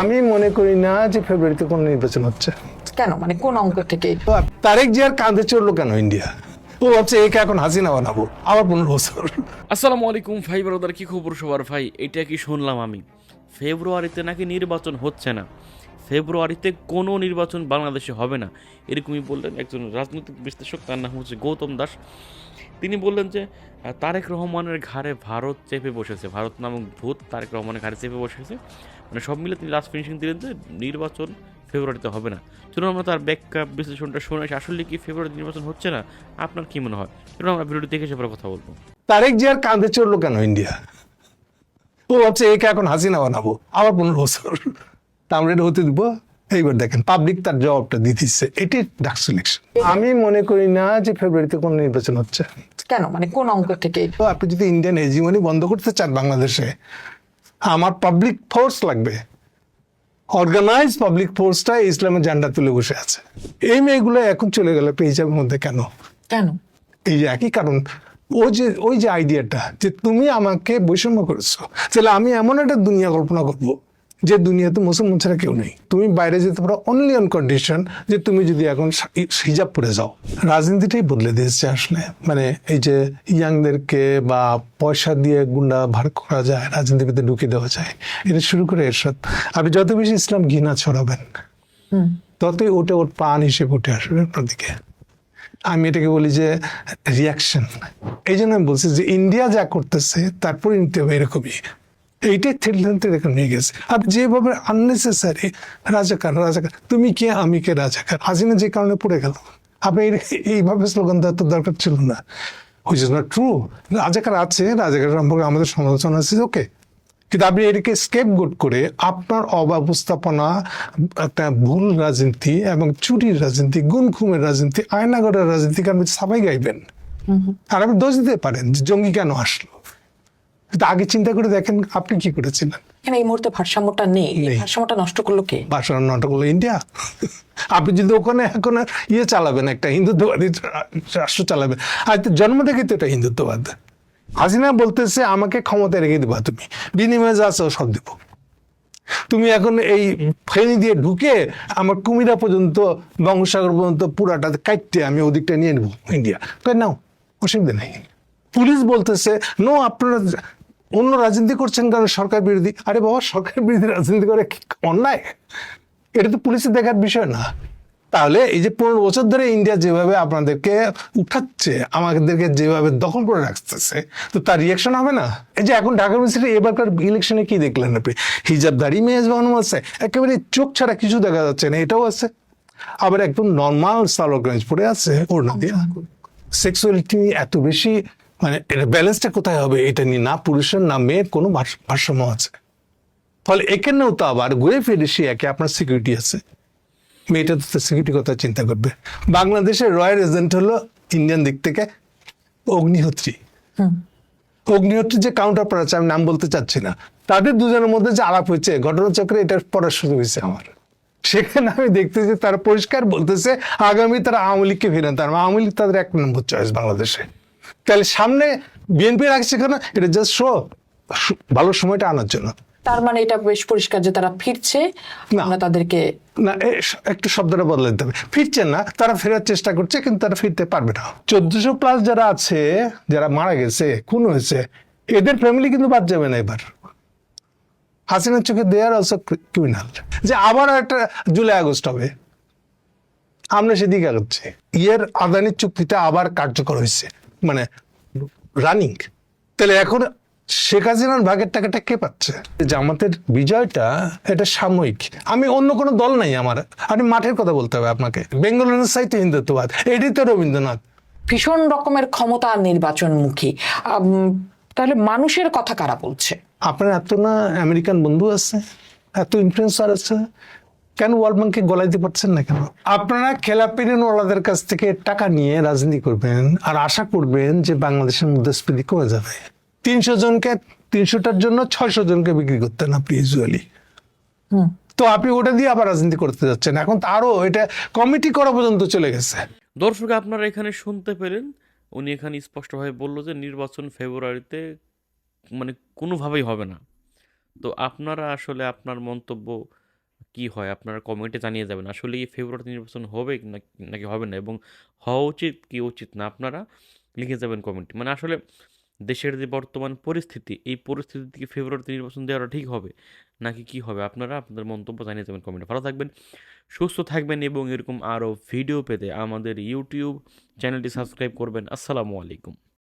আমি মনে করি না যে ফেব্রুয়ারিতে কোনো নির্বাচন হচ্ছে। কেন? মানে কোন অঙ্ক থেকে তারেক জিয়ার কাঁধে চড়লো কেন ইন্ডিয়া? ও ভাবছে একে এখন হাসিনা বানাবো আবার পনেরো বছর। আসসালামু আলাইকুম ভাই ব্রাদার কি খবর সবার ভাই? এটা কি শুনলাম আমি? ফেব্রুয়ারিতে নাকি নির্বাচন হচ্ছে না। ফেব্রুয়ারিতে কোনো নির্বাচন বাংলাদেশে হবে না। এরকমই বললেন একজন রাজনৈতিক বিশ্লেষক তার নাম হচ্ছে গৌতম দাস। তিনি বললেন যে তারেক রহমানের ঘাড়ে ভারত চেপে বসেছে। ভারত নামক ভূত তারেক রহমানের ঘাড়ে চেপে বসেছে। মানে সব মিলে তিনি লাস্ট ফিনিশিং দিলেন যে নির্বাচন ফেব্রুয়ারিতে হবে না। চলুন আমরা তার ব্যাখ্যা বিশ্লেষণটা শুনে আসলে কি ফেব্রুয়ারিতে নির্বাচন হচ্ছে না? আপনার কি মনে হয়? চলুন আমরা ভিডিওটি দেখে সে কথা বলব। তারেক জিয়ার কাঁধে চড়লো কেন ইন্ডিয়া? ও ভাবছে একে এখন হাসিনা বানাবো। আবার পনেরো বছর। তা আমরা এটা হতে দিব। এইবার দেখেন পাবলিক তার জবাবটা দিতেছে এটি ডাক সিলেকশন আমি মনে করি না যে ফেব্রুয়ারিতে কোনো নির্বাচন হচ্ছে। কেন? মানে কোন অঙ্ক থেকে তো আপনি যদি ইন্ডিয়ান হেজিমনি বন্ধ করতে চান বাংলাদেশে আমার পাবলিক ফোর্স লাগবে। অর্গানাইজ পাবলিক ফোর্সটা ইসলামের ঝান্ডা তুলে বসে আছে। এই মেয়েগুলো এখন চলে গেল পেজাবের মধ্যে কেন? কেন? এই যে একই কারণ ওই যে ওই যে আইডিয়াটা যে তুমি আমাকে বৈষম্য করেছ তাহলে আমি এমন একটা দুনিয়া কল্পনা করব যে দুনিয়াতে মুসলমান ছাড়া কেউ নেই। তুমি বাইরে যেতে পারো অনলি অন কন্ডিশন যে তুমি যদি এখন হিজাব পরে যাও। রাজনীতিটাই বদলে দিয়েছে আসলে। মানে এই যে ইয়াংদেরকে বা পয়সা দিয়ে গুন্ডা ভার করা যায় রাজনীতিতে ঢুকে দেওয়া যায় এটা শুরু করে এরশাদ। আপনি যত বেশি ইসলাম ঘৃণা ছড়াবেন ততই ওটা ওর প্রাণ হিসেবে উঠে আসবে আপনার দিকে আমি এটাকে বলি যে রিয়াকশন এই জন্য আমি বলছি যে ইন্ডিয়া যা করতেছে তারপর নিতে হবে এরকমই। এইটাই থ্রিল্যান্ডে এরকম নিয়ে গেছে। আর যেভাবে আননেসেসারি রাজাকার রাজাকার তুমি কে? আমি কে রাজাকার? হাসিনা যে কারণে পড়ে গেল। আপনি এই- এইভাবে স্লোগান দেওয়ার তো দরকার ছিল না। হুইচ ইজ নট ট্রু রাজাকার আছে রাজাকার সম্পর্কে আমাদের সমালোচনা আছে ওকে কিন্তু আপনি এটাকে স্কেপ গোট করে আপনার অব্যবস্থাপনা একটা ভুল রাজনীতি এবং চুরির রাজনীতি গুম খুমের রাজনীতি আয়নাগরের রাজনীতিকে আপনি সাবাই গাইবেন। আর আপনি দোষ দিতে পারেন যে জঙ্গি কেন আসলো? কিন্তু আগে চিন্তা করে দেখেন আপনি কি করেছিলেন। কেন এই মুহূর্তে ভারসাম্যটা নেই? ভারসাম্যটা নষ্ট করল কে? বাসা নাটক হলো ইন্ডিয়া। আপনি যদি ওখানে এখন ইয়ে চালাবেন একটা হিন্দুত্ববাদী রাষ্ট্র চালাবেন আর জন্ম থেকেই তো এটা হিন্দুত্ববাদ। হাসিনা বলতেছে আমাকে ক্ষমতা রেখে দেবা তুমি। বিনিময়ে যা চাও সব দেবো। তুমি এখন এই ফেনি দিয়ে ঢুকে আমার কুমিরা পর্যন্ত বঙ্গোসাগর পর্যন্ত পুরাটা কাটতে আমি ওদিকটা নিয়ে নেব ইন্ডিয়া। নাও অসুবিধা নেই। পুলিশ বলতেছে নো আপনারা অন্য রাজনীতি করছেন কারণ সরকার বিরোধী। আরে বাবা সরকার বিরোধী রাজনীতি করে অন্যায়? এটা তো পুলিশের দেখার বিষয় না। তাহলে এই যে পনেরো বছর ধরে ইন্ডিয়া যেভাবে আপনাদেরকে উঠাচ্ছে আমাদেরকে যেভাবে দখল করে রাখতেছে তো তার রিয়াকশন হবে না? এই যে এখন ঢাকা মিনিস্ট্রি এবারকার ইলেকশনে কি দেখলেন আপনি? হিজাব দাড়ি মেয়ে বানানো আছে একেবারে চোখ ছাড়া কিছু দেখা যাচ্ছে না এটাও আছে। আবার একদম নর্মাল সালোগ্রাঞ্জ পড়ে আছে ওড়না দিয়ে। সেক্সুয়ালিটি এত বেশি মানে এটা ব্যালেন্সটা কোথায় হবে? এটা নিয়ে না পুরুষের না মেয়ের কোনো ভারসাম্য আছে। ফলে এখানেও তো আবার ঘুরে ফিরে সে একে আপনার সিকিউরিটি আছে। মেয়েটা তো সিকিউরিটি কথা চিন্তা করবে। বাংলাদেশের রয়্যাল এজেন্ট হলো ইন্ডিয়ান দিক থেকে অগ্নিহোত্রী। অগ্নিহোত্রী যে কাউন্টার পার আছে আমি নাম বলতে চাচ্ছি না। তাদের দুজনের মধ্যে যে আলাপ হয়েছে ঘটনাচক্রে এটা পড়ার সুযোগ হয়েছে আমার। সেখানে আমি দেখতেছি তারা পরিষ্কার বলতেছে আগামী তারা আওয়ামী লীগকে ফিরেন তার মানে আওয়ামী লীগ তাদের এক নম্বর চয়েস বাংলাদেশে। তাহলে সামনে বিএনপি রাখছে কেন? এটা জাস্ট শো ভালো সময়টা আনার জন্য। তার মানে এটা বেশ পরিষ্কার যে তারা ফিরছে না। আমরা তাদেরকে না একটু শব্দটা বদলে দিতে হবে। ফিরছেন না তারা ফেরার চেষ্টা করছে কিন্তু তারা ফিরতে পারবে না। চোদ্দশো প্লাস যারা আছে যারা মারা গেছে খুন হয়েছে এদের ফ্যামিলি কিন্তু বাদ যাবে না এবার। হাসিনার চোখে দেয়ার অলসো ক্রিমিনাল যে আবার একটা জুলাই আগস্ট হবে আমরা সেদিকে আগাচ্ছি ইয়ের আদানির চুক্তিটা আবার কার্যকর হয়েছে। মানে রানিং তাহলে এখন শেখ হাসিনার ভাগের টাকাটা কে পাচ্ছে? জামাতের বিজয়টা এটা সাময়িক। আমি অন্য কোনো দল নাই আমার। আপনি মাঠের কথা বলতে হবে আপনাকে। বেঙ্গলের সাইতে হিন্দুত্ববাদ এটি তো রবীন্দ্রনাথ। ভীষণ রকমের ক্ষমতা নির্বাচনমুখী। তাহলে মানুষের কথা কারা বলছে? আপনার এত না আমেরিকান বন্ধু আছে? এত ইনফ্লুয়েন্সার আছে? কেন ওয়ার্ল্ড ব্যাংকে গলাইতে পারছেন না কেন? আপনারা খেলাপি ঋণওয়ালাদের কাছ থেকে টাকা নিয়ে রাজনীতি করবেন আর আশা করবেন যে বাংলাদেশের মুদ্রাস্ফীতি কমে যাবে। তিনশো জনকে তিনশোটার জন্য ছয়শো জনকে বিক্রি করতেন আপনি ইউজুয়ালি তো আপনি ওটা দিয়ে আবার রাজনীতি করতে যাচ্ছেন। এখন তো আরও এটা কমিটি করা পর্যন্ত চলে গেছে। দর্শক আপনারা এখানে শুনতে পেলেন উনি এখানে স্পষ্টভাবে বলল যে নির্বাচন ফেব্রুয়ারিতে মানে কোনোভাবেই হবে না। তো আপনারা আসলে আপনার মন্তব্য কি হয়, আপনারা কমেন্টে জানিয়ে যাবেন। আসলে এই ফেব্রুয়ারিতে নির্বাচন হবে নাকি হবে না এবং হওয়া উচিত কি উচিত না, আপনারা লিখে যাবেন কমেন্টে। মানে আসলে দেশের যে বর্তমান পরিস্থিতি, এই পরিস্থিতি থেকে ফেব্রুয়ারিতে নির্বাচন দেওয়াটা ঠিক হবে, নাকি কি হবে, আপনারা আপনাদের মন্তব্য জানিয়ে যাবেন কমেন্টে। ভালো থাকবেন, সুস্থ থাকবেন এবং এরকম আরও ভিডিও পেতে আমাদের ইউটিউব চ্যানেলটি সাবস্ক্রাইব করবেন। আসসালামু আলাইকুম।